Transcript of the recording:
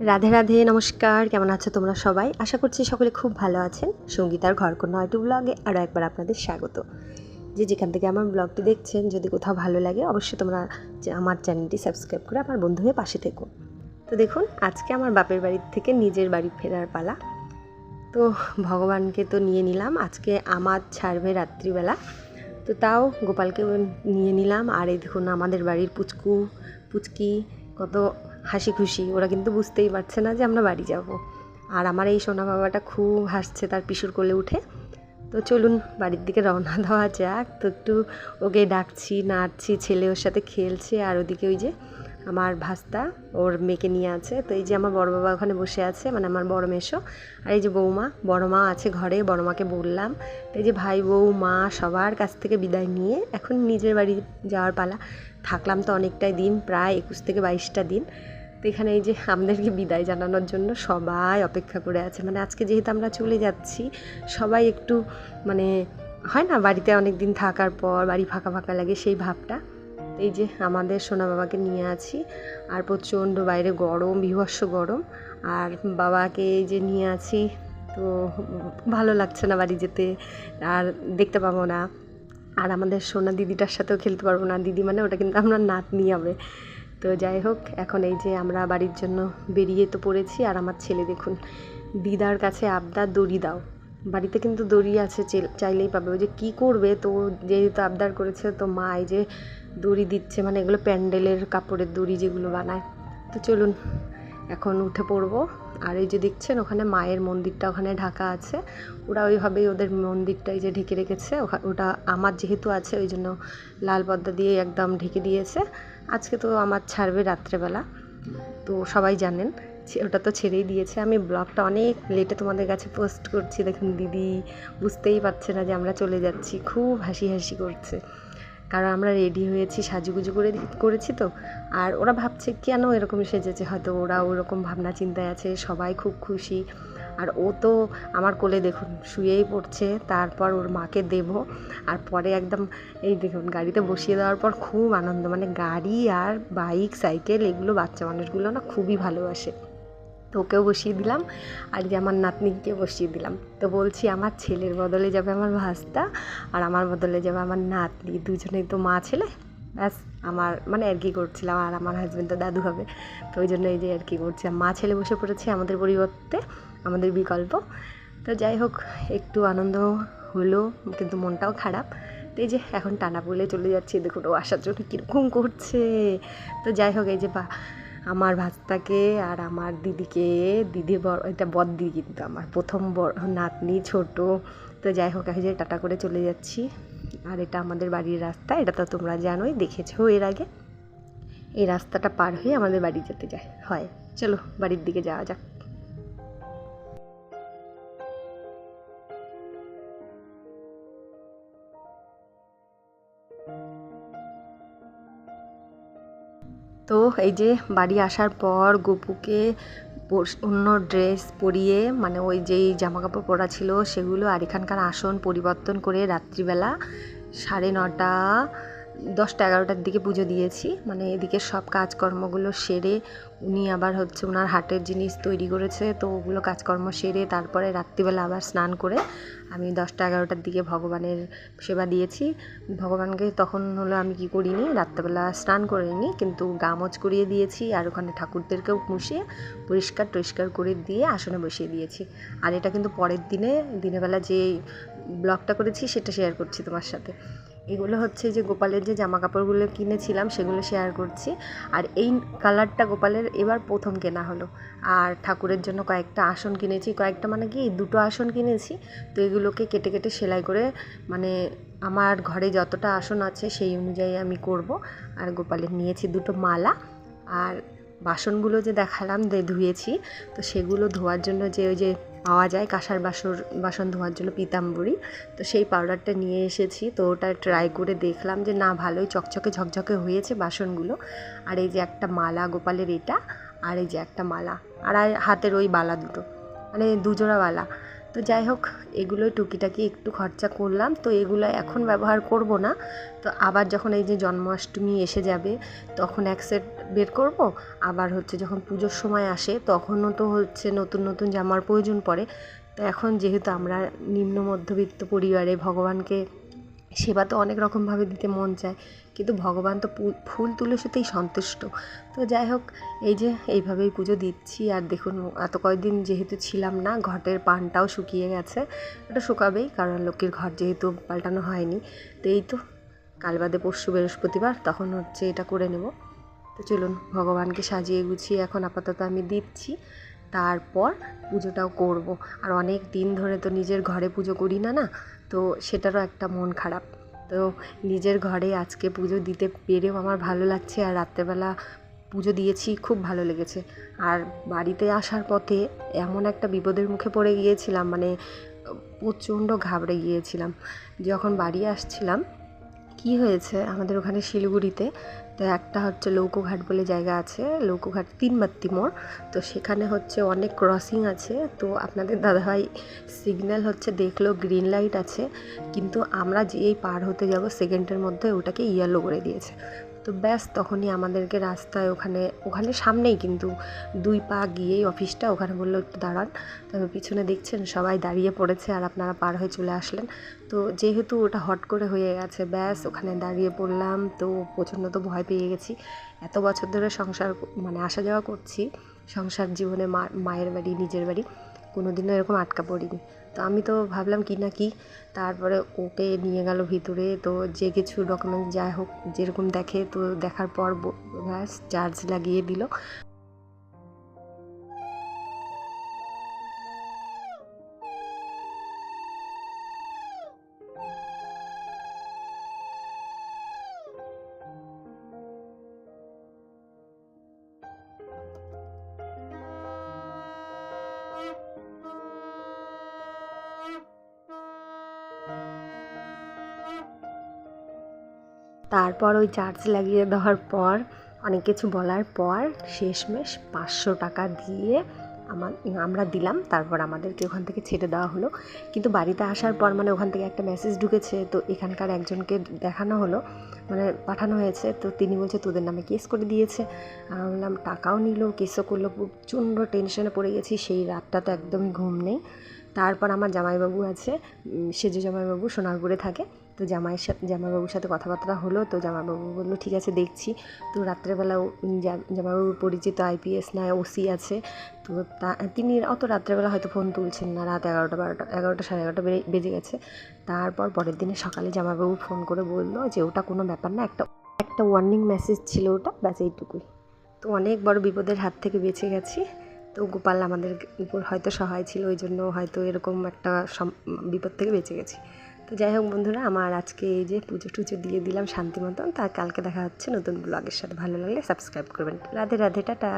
রাধে রাধে, নমস্কার। কেমন আছো তোমরা সবাই? আশা করছি সকলে খুব ভালো আছেন। সঙ্গীতার ঘরকন্যা হয়তো ব্লগে আরও একবার আপনাদের স্বাগত। যে যেখান থেকে আমার ব্লগটি দেখছেন, যদি কোথাও ভালো লাগে, অবশ্যই তোমরা আমার চ্যানেলটি সাবস্ক্রাইব করে আমার বন্ধু হয়ে পাশে থেকো। তো দেখুন, আজকে আমার বাপের বাড়ির থেকে নিজের বাড়ি ফেরার পালা। তো ভগবানকে তো নিয়ে নিলাম। আজকে আমার ছাড়বে রাত্রিবেলা। তো তাও গোপালকে নিয়ে নিলাম। আর এই দেখুন, আমাদের বাড়ির পুচকু পুচকি কত হাসি খুশি ওরা কিন্তু বুঝতেই পারছে না যে আমরা বাড়ি যাব। আর আমার এই সোনা বাবাটা খুব হাসছে তার পিসুর কোলে উঠে। তো চলুন, বাড়ির দিকে রওনা দেওয়া যাক। তো একটু ওকে ডাকছি, নাড়ছি, ছেলে ওর সাথে খেলছে। আর ওদিকে ওই যে আমার ভাস্তা, ওর মেয়েকে নিয়ে আছে। তো এই যে আমার বড় বাবা ওখানে বসে আছে মানে আমার বড় মেশো আর এই যে বৌমা, বড় মা আছে ঘরে, বড় মাকে বললাম। এই যে ভাই, বউ, মা সবার কাছ থেকে বিদায় নিয়ে এখন নিজের বাড়ি যাওয়ার পালা। থাকলাম তো অনেকটাই দিন, প্রায় একুশ থেকে বাইশটা দিন। তো এখানে এই যে আমাদেরকে বিদায় জানানোর জন্য সবাই অপেক্ষা করে আছে। মানে আজকে যেহেতু আমরা চলে যাচ্ছি, সবাই একটু মানে হয় না, বাড়িতে অনেক দিন থাকার পর, বাড়ি ফাঁকা ফাঁকা লাগে সেই ভাবটা। এই যে আমাদের সোনা বাবাকে নিয়ে আছি, আর প্রচণ্ড বাইরে গরম, বিভৎস গরম। আর বাবাকে এই যে নিয়ে আছি, তো ভালো লাগছে না বাড়ি যেতে, আর দেখতে পাবো না। আর আমাদের সোনা দিদিটার সাথেও খেলতে পারব না। দিদি মানে ওটা কিন্তু আমরা নাতনি হবে। তো যাই হোক, এখন এই যে আমরা বাড়ির জন্য বেরিয়ে তো পড়েছি, আর আমার ছেলে দেখুন, দিদার কাছে আবদার দড়ি দাও। বাড়িতে কিন্তু দড়ি আছে চাইলেই পাবে। ওই যে কী করবে? তো যেহেতু আবদার করেছে, তো মা এই যে দড়ি দিচ্ছে মানে এগুলো প্যান্ডেলের কাপড়ের দড়ি যেগুলো বানায়। তো চলুন, এখন উঠে পড়ব। আর এই যে দেখছেন, ওখানে মায়ের মন্দিরটা ওখানে ঢাকা আছে। ওরা ওইভাবেই ওদের মন্দিরটা এই যে ঢেকে রেখেছে। ওটা আমার যেহেতু আছে, ওই জন্য লাল পর্দা দিয়ে একদম ঢেকে দিয়েছে। আজকে তো আমার ছাড়বে রাত্রেবেলা। তো সবাই জানেন ওটা তো ছেড়েই দিয়েছে। আমি ব্লগটা অনেক লেটে তোমাদের কাছে পোস্ট করছি। দেখুন দিদি বুঝতেই পারছে না যে আমরা চলে যাচ্ছি। খুব হাসি হাসি করছে। কারণ আমরা রেডি হয়েছি, সাজুগুজু করে করেছি তো। আর ওরা ভাবছে কেন এরকম সেজেছে? হয়তো ওরা ওরকম ভাবনা চিন্তায় আছে, সবাই খুব খুশি। আর ও তো আমার কোলে দেখুন শুয়েই পড়ছে, তারপর ওর মাকে দেব। আর পরে একদম এই দেখুন গাড়িতে বসিয়ে দেওয়ার পর খুব আনন্দ মানে গাড়ি আর বাইক, সাইকেল এগুলো বাচ্চা মানুষগুলো না খুবই ভালোবাসে। তো ওকেও বসিয়ে দিলাম আর যে আমার নাতনিকে বসিয়ে দিলাম। তো বলছি আমার ছেলের বদলে যাবে আমার ভাস্তা আর আমার বদলে যাবে আমার নাতনি, দুজনেই তো মা ছেলে। ব্যাস, আমার মানে আর কি করছিলাম আর আমার হাজব্যান্ড তো দাদু হবে। তো ওই জন্য এই যে আর কি করছিলাম মা ছেলে বসে পড়েছে আমাদের পরিবর্তে। আমাদের বিকল্প। তো যাই হোক, একটু আনন্দ হলো, কিন্তু মনটাও খারাপ। তো এই যে এখন টানা বলে চলে যাচ্ছি দেখুন ও আসার জন্য কীরকম করছে? তো যাই হোক, এই যে বা, আমার ভাস্তাকে আর আমার দিদিকে, দিদি বড়, এটা বর দিদি কিন্তু আমার, প্রথম বড় নাতনি, ছোট। তো যাই হোক এই যে টাটা করে চলে যাচ্ছি। আর এটা আমাদের বাড়ির রাস্তা, এটা তো তোমরা জানোই, দেখেছ এর আগে। এই রাস্তাটা পার হয়ে আমাদের বাড়ি যেতে যায়, হয়। চলো, বাড়ির দিকে যাওয়া যাক। তো এই যে বাড়ি আসার পর গপুকে অন্য ড্রেস পরিয়ে মানে ওই যেই জামা কাপড় পরা ছিল সেগুলো আর এখানকার আসন পরিবর্তন করে রাত্রিবেলা সাড়ে নটা, দশটা এগারোটার দিকে পুজো দিয়েছি। মানে এদিকে সব কাজকর্মগুলো সেরে উনি আবার হচ্ছে ওনার হাটের জিনিস তৈরি করেছে, তো ওগুলো কাজকর্ম সেরে তারপরে রাত্রিবেলা আবার স্নান করে আমি দশটা এগারোটার দিকে ভগবানের সেবা দিয়েছি। ভগবানকে তখন হলো আমি কি করিনি, রাত্রেবেলা স্নান করিনি কিন্তু গামচ করিয়ে দিয়েছি আর ওখানে ঠাকুরদেরকেও মুছিয়ে পরিষ্কার টরিষ্কার করে দিয়ে আসনে বসিয়ে দিয়েছি। আর এটা কিন্তু পরের দিনে দিনেরবেলা যে ব্লগটা করেছি সেটা শেয়ার করছি তোমার সাথে। এগুলো হচ্ছে যে গোপালের যে জামা কাপড়গুলো কিনেছিলাম, সেগুলো শেয়ার করছি। আর এই কালারটা গোপালের এবার প্রথম কেনা হলো। আর ঠাকুরের জন্য কয়েকটা আসন কিনেছি, কয়েকটা মানে কি, দুটো আসন কিনেছি। তো এগুলোকে কেটে কেটে সেলাই করে মানে আমার ঘরে যতটা আসন আছে, সেই অনুযায়ী আমি করব। আর গোপালের নিয়েছি দুটো মালা। আর বাসনগুলো যে দেখালাম ধুয়েছি, তো সেগুলো ধোয়ার জন্য যে ওই যে পাওয়া যায় কাঁসার বাসর, বাসন ধোয়ার জন্য পিতাম্বরী। তো সেই পাউডারটা নিয়ে এসেছি। তো ওটা ট্রাই করে দেখলাম যে, না, ভালোই চকচকে ঝকঝকে হয়েছে বাসনগুলো। আর এই যে একটা মালা, গোপালের এটা, আর এই যে একটা মালা। আর হাতের ওই বালা দুটো। মানে দুজোড়া বালা। তো যাই হোক, এগুলোই টুকিটাকি একটু খরচা করলাম। তো এগুলো এখন ব্যবহার করব না। তো আবার যখন এই যে জন্মাষ্টমী এসে যাবে, তখন এক সেট বের করব। আবার হচ্ছে যখন পুজোর সময় আসে, তখনও তো হচ্ছে নতুন নতুন জামার প্রয়োজন পড়ে। তো এখন যেহেতু আমরা নিম্ন মধ্যবিত্ত পরিবারে ভগবানকে সেবা তো অনেক রকমভাবে দিতে মন চায়, কিন্তু ভগবান তো ফুল তুলসীতেই সন্তুষ্ট। তো যাই হোক, এই যে এইভাবেই পুজো দিচ্ছি, আর দেখুন, এত কয়েকদিন যেহেতু ছিলাম না, ঘটের পানটাও শুকিয়ে গেছে, ওটা শুকাবেই, কারণ লক্ষ্মীর ঘর যেহেতু পাল্টানো হয়নি। তো এই তো, কাল বাদে পরশু বৃহস্পতিবার, তখন হচ্ছে এটা করে নেব। তো চলুন, ভগবানকে সাজিয়ে গুছিয়ে এখন আপাতত আমি দিচ্ছি। তারপর পুজোটাও করব। আর অনেক দিন ধরে তো নিজের ঘরে পুজো করি না না? তো সেটারও একটা মন খারাপ। তো নিজের ঘরে আজকে পুজো দিতে পেরেও আমার ভালো লাগছে আর রাত্রেবেলা পুজো দিয়েছি, খুব ভালো লেগেছে। আর বাড়িতে আসার পথে এমন একটা বিপদের মুখে পড়ে গিয়েছিলাম মানে প্রচণ্ড ঘাবড়ে গিয়েছিলাম। যখন বাড়ি আসছিলাম কি হয়েছে আমাদের ওখানে শিলিগুড়িতে? তো একটা হচ্ছে লৌকোঘাট বলে জায়গা আছে, লৌকোঘাট তিনবাত্তি মোড়। তো সেখানে হচ্ছে অনেক ক্রসিং আছে। তো আপনাদের দাদাভাই সিগন্যাল হচ্ছে দেখল গ্রিন লাইট আছে, কিন্তু আমরা যেই পার হতে যাব সেকেন্ডের মধ্যে ওটাকে ইয়েলো করে দিয়েছে। তো ব্যাস তখনই আমাদেরকে রাস্তায় ওখানে ওখানে সামনেই কিন্তু দুই পা গিয়েই অফিসটা ওখানে বলল, একটু দাঁড়ান। তবে পিছনে দেখছেন, সবাই দাঁড়িয়ে পড়েছে আর আপনারা পার হয়ে চলে আসলেন। তো যেহেতু ওটা হট করে হয়ে গেছে, ব্যাস ওখানে দাঁড়িয়ে পড়লাম। তো প্রচণ্ড তো ভয় পেয়ে গেছি। এত বছর ধরে সংসার মানে আসা যাওয়া করছি। সংসার জীবনে মায়ের বাড়ি, নিজের বাড়ি। কোনো দিনও এরকম আটকা পড়িনি। তো আমি তো ভাবলাম কি না কি, তারপরে ওকে নিয়ে গেল ভিতরে। তো যে কিছু ডকুমেন্টস যাই হোক, যেরকম দেখে, তো দেখার পর ব্যাস চার্জ লাগিয়ে দিল। তারপর ওই চার্জ লাগিয়ে দেওয়ার পর, অনেক কিছু বলার পর, শেষমেশ পাঁচশো টাকা দিয়ে আমার, আমরা দিলাম। তারপর আমাদেরকে ওখান থেকে ছেড়ে দেওয়া হলো। কিন্তু বাড়িতে আসার পর মানে ওখান থেকে একটা মেসেজ ঢুকেছে, তো এখানকার একজনকে দেখানো হলো মানে পাঠানো হয়েছে। তো তিনি বলছে, তোদের নামে কেস করে দিয়েছে। আমি বললাম, টাকাও নিল কেসও করল। প্রচণ্ড টেনশনে পড়ে গেছি, সেই রাতটা তো একদমই ঘুম নেই। তারপর আমার জামাইবাবু আছে সেজু জামাইবাবু সোনারপুরে থাকে। তো জামাইয়ের সাথে, জামাইবাবুর সাথে কথাবার্তা হলো, তো জামাইবাবু বলল, ঠিক আছে, দেখছি। তো রাত্রেবেলাও জামাইবাবুর পরিচিত আইপিএস না, ওসি আছে। তো তা, তিনি অত রাত্রেবেলা হয়তো ফোন তুলছেন না, রাত এগারোটা বারোটা, এগারোটা সাড়ে এগারোটা বেজে গেছে। তারপর পরের দিনে সকালে জামাইবাবু ফোন করে বলল যে, ওটা কোনো ব্যাপার না, একটা একটা ওয়ার্নিং মেসেজ ছিল ওটা, ব্যাস এইটুকুই। তো অনেক বড় বিপদের হাত থেকে বেঁচে গেছি। তো গোপাল আমাদের উপর হয়তো সহায় ছিল, ওই জন্য হয়তো এরকম একটা বিপদ থেকে বেঁচে গেছি। তো যাই হোক বন্ধুরা, আমার আজকে এই যে পুজো টুজো দিয়ে দিলাম শান্তি মতন তা কালকে দেখা হচ্ছে নতুন ব্লগের সাথে। ভালো লাগলে সাবস্ক্রাইব করবেন। রাধে রাধে, টাটা।